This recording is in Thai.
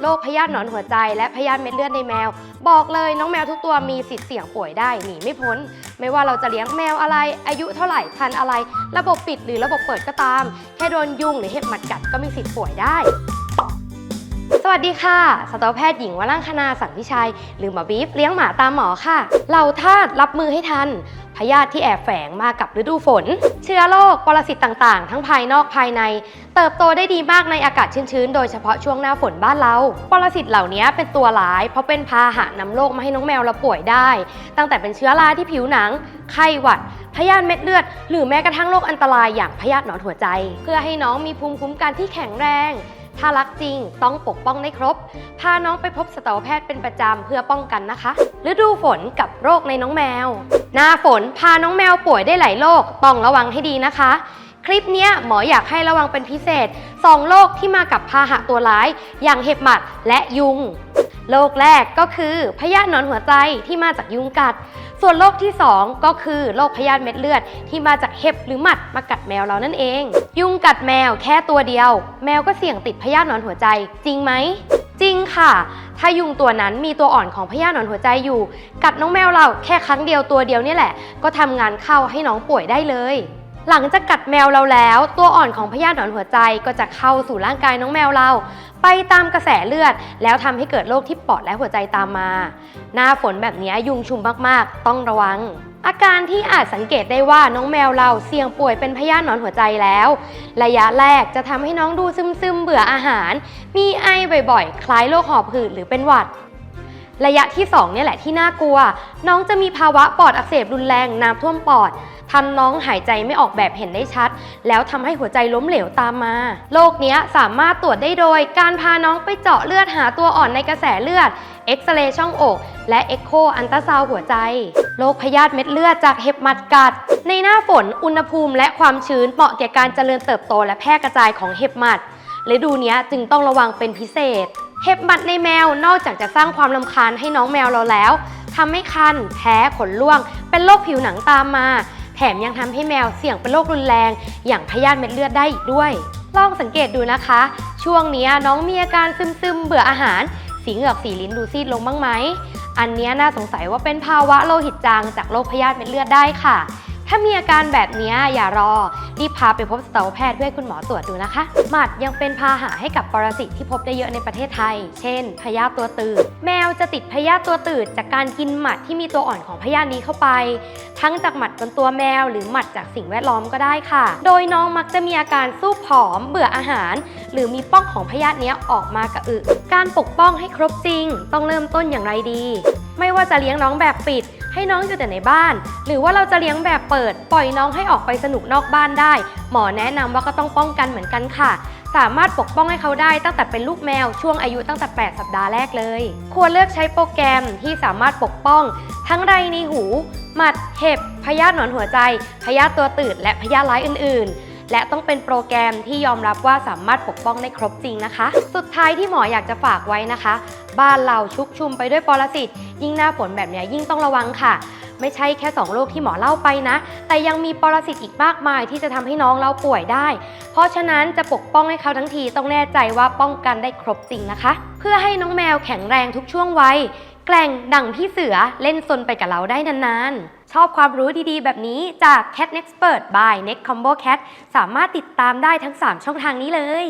โรคพยาธิหนอนหัวใจ และพยาธิเม็ดเลือดในแมว บอกเลยน้องแมวทุกตัวมีสิทธิ์เสี่ยงป่วยได้หนีไม่พ้น ไม่ว่าเราจะเลี้ยงแมวอะไร อายุเท่าไหร่พันอะไร ระบบปิดหรือระบบเปิดก็ตาม แค่โดนยุงหรือเห็บหมัดกัดก็มีสิทธิ์ป่วยได้ วัสดีค่ะสัตวแพทย์หญิงวรังคณาสังพิชัย หรือหมอบีฟเลี้ยงหมาตามหมอค่ะ เราทาสรับมือให้ทัน พยาธิที่แอบแฝงมากับฤดูฝน เชื้อโรคปรสิตต่างๆ ทั้งภายนอกภายใน เติบโตได้ดีมากในอากาศชื้นๆ โดยเฉพาะช่วงหน้าฝนบ้านเรา ปรสิตเหล่านี้เป็นตัวร้าย เพราะเป็นพาหะนำโรคมาให้น้องแมวเราป่วยได้ ตั้งแต่เป็นเชื้อราที่ผิวหนัง ไข้หวัดพยาธิเม็ดเลือด หรือแม้กระทั่งโรคอันตรายอย่างพยาธิหนอนหัวใจ เพื่อให้น้องมีภูมิคุ้มกันที่แข็งแรง ถ้ารักจริงต้องปกป้องได้ครบ พาน้องไปพบสัตวแพทย์เป็นประจำเพื่อป้องกันนะคะ ฤดูฝนกับโรคในน้องแมว หน้าฝนพาน้องแมวป่วยได้หลายโรคต้องระวังให้ดีนะคะ คลิปนี้หมออยากให้ระวังเป็นพิเศษ 2 โรคที่มากับพาหะตัวร้าย อย่างเห็บหมัดและยุง โรคแรกก็คือพยาธิหนอนหัวใจที่มาจากยุงกัด ส่วนโรคที่ 2 ก็คือโรคพยาธิเม็ดเลือด ที่มาจากเห็บหรือหมัดมากัดแมวเรานั่นเอง ยุงกัดแมวแค่ตัวเดียว แมวก็เสี่ยงติดพยาธิหนอนหัวใจ จริงไหมจริงค่ะ ถ้ายุงตัวนั้นมีตัวอ่อนของพยาธิหนอนหัวใจอยู่ กัดน้องแมวเราแค่ครั้งเดียวตัวเดียวนี่แหละ ก็ทำงานเข้าให้น้องป่วยได้เลย หลังจากกัดแมวเราแล้ว ตัวอ่อนของพยาธิหนอนหัวใจก็จะเข้าสู่ร่างกายน้องแมวเรา ไปตามกระแสเลือด แล้วทำให้เกิดโรคที่ปอดและหัวใจตามมา หน้าฝนแบบนี้ยุงชุมมากๆ ต้องระวัง อาการที่อาจสังเกตได้ว่าน้องแมวเราเสี่ยงป่วยเป็นพยาธิหนอนหัวใจแล้ว ระยะแรกจะทำให้น้องดูซึมๆเบื่ออาหาร มีไอบ่อยๆ คล้ายโรคหอบหืดหรือเป็นหวัดระยะที่ 2 เนี่ยแหละที่น่ากลัว น้องจะมีภาวะปอดอักเสบรุนแรงน้ำท่วมปอด ทำน้องหายใจไม่ออกแบบเห็นได้ชัด แล้วทำให้หัวใจล้มเหลวตามมา โรคเนี้ยสามารถตรวจได้โดย การพาน้องไปเจาะเลือดหาตัวอ่อนในกระแสเลือด เอ็กซเรย์ช่องอก และเอ็กโคอันตราซาวหัวใจ โรคพยาธิเม็ดเลือดจากเห็บหมัดกัด ในหน้าฝนอุณหภูมิและความชื้นเหมาะแก่การเจริญเติบโตและแพร่กระจายของเห็บหมัดฤดูเนี้ยจึงต้องระวังเป็นพิเศษ เห็บหมัดในแมวนอกจากจะสร้างความลำคาญให้น้องแมวเราแล้วทำให้คัน แพ้ขนร่วง เป็นโรคผิวหนังตามมา แถมยังทำให้แมวเสี่ยงเป็นโรครุนแรง อย่างพยาธิเม็ดเลือดได้อีกด้วย ลองสังเกตดูนะคะ ช่วงนี้น้องมีอาการซึมๆ เบื่ออาหาร สีเหงือกสีลิ้นดูซีดลงบ้างไหม อันนี้น่าสงสัยว่าเป็นภาวะโลหิตจางจากโรคพยาธิเม็ดเลือดได้ค่ะ ถ้ามีอาการแบบนี้อย่ารอ รีบพาไปพบสัตวแพทย์เพื่อให้คุณหมอตรวจดูนะคะ หมัดยังเป็นพาหะให้กับปรสิตที่พบได้เยอะในประเทศไทย เช่น พยาธิตัวตืด แมวจะติดพยาธิตัวตืด จากการกินหมัดที่มีตัวอ่อนของพยาธินี้เข้าไป ทั้งจากหมัดบนตัวแมว หรือหมัดจากสิ่งแวดล้อมก็ได้ค่ะ โดยน้องมักจะมีอาการสู้ผอม เบื่ออาหาร หรือมีป้องของพยาธินี้ออกมากระอึการปกป้องให้ครบจริง ต้องเริ่มต้นอย่างไรดี ไม่ว่าจะเลี้ยงน้องแบบปิด ให้น้องอยู่แต่ในบ้าน หรือว่าเราจะเลี้ยงแบบเปิด ปล่อยน้องให้ออกไปสนุกนอกบ้านได้ หมอแนะนำว่าก็ต้องป้องกันเหมือนกันค่ะ สามารถปกป้องให้เขาได้ตั้งแต่เป็นลูกแมวช่วงอายุตั้งแต่ 8 สัปดาห์แรกเลย ควรเลือกใช้โปรแกรมที่สามารถปกป้อง ทั้งไรในหู หมัดเห็บพยาธิหนอนหัวใจพยาธิตัวตืดและพยาธิร้ายอื่นๆ และต้องเป็นโปรแกรมที่ยอมรับว่าสามารถปกป้องได้ครบจริงนะคะ สุดท้ายที่หมออยากจะฝากไว้นะคะ บ้านเราชุกชุมไปด้วยปรสิตยิ่งหน้าฝนแบบนี้ยิ่งต้องระวังค่ะ ไม่ใช่แค่ 2โรคที่หมอเล่าไปนะ แต่ยังมีปรสิตอีกมากมายที่จะทำให้น้องเราป่วยได้ เพราะฉะนั้นจะปกป้องให้เขาทั้งทีต้องแน่ใจว่าป้องกันได้ครบจริงนะคะ เพื่อให้น้องแมวแข็งแรงทุกช่วงวัย แกล่งดั่งพี่เสือเล่นซนไปกับเราได้นานๆ ชอบความรู้ดีๆ แบบนี้จาก Cat Expert by Next Combo Cat สามารถติดตามได้ทั้ง 3 ช่องทางนี้เลย